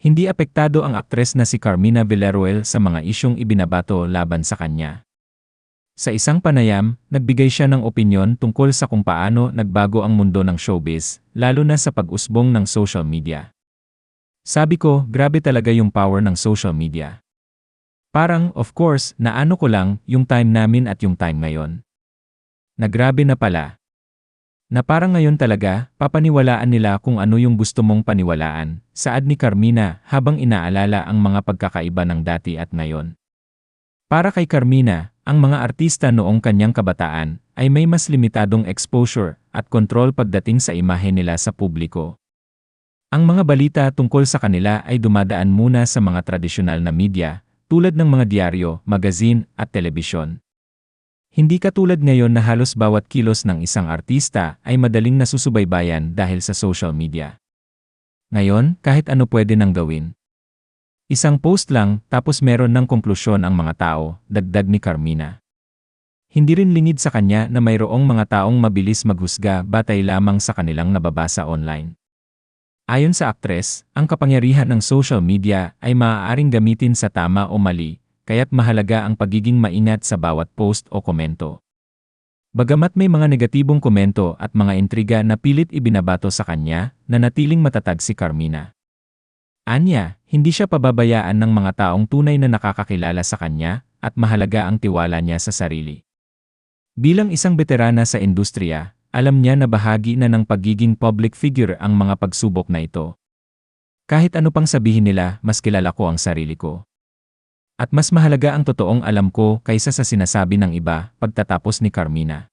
Hindi apektado ang aktres na si Carmina Villarroel sa mga isyong ibinabato laban sa kanya. Sa isang panayam, nagbigay siya ng opinyon tungkol sa kung paano nagbago ang mundo ng showbiz, lalo na sa pag-usbong ng social media. Sabi ko, grabe talaga yung power ng social media. Parang, of course, naano ko lang yung time namin at yung time ngayon. Nagrabe na pala. Na parang ngayon talaga, papaniwalaan nila kung ano yung gusto mong paniwalaan, saad ni Carmina habang inaalala ang mga pagkakaiba ng dati at ngayon. Para kay Carmina, ang mga artista noong kanyang kabataan ay may mas limitadong exposure at control pagdating sa imahe nila sa publiko. Ang mga balita tungkol sa kanila ay dumadaan muna sa mga tradisyonal na media, tulad ng mga diaryo, magazine at telebisyon. Hindi katulad ngayon na halos bawat kilos ng isang artista ay madaling nasusubaybayan dahil sa social media. Ngayon, kahit ano pwede nang gawin. Isang post lang, tapos meron ng konklusyon ang mga tao, dagdag ni Carmina. Hindi rin lingid sa kanya na mayroong mga taong mabilis maghusga batay lamang sa kanilang nababasa online. Ayon sa aktres, ang kapangyarihan ng social media ay maaaring gamitin sa tama o mali, kaya't mahalaga ang pagiging maingat sa bawat post o komento. Bagamat may mga negatibong komento at mga intriga na pilit ibinabato sa kanya, nanatiling matatag si Carmina. Anya, hindi siya pababayaan ng mga taong tunay na nakakakilala sa kanya at mahalaga ang tiwala niya sa sarili. Bilang isang veterana sa industriya, alam niya na bahagi na ng pagiging public figure ang mga pagsubok na ito. Kahit ano pang sabihin nila, mas kilala ko ang sarili ko. At mas mahalaga ang totoong alam ko kaysa sa sinasabi ng iba, pagtatapos ni Carmina.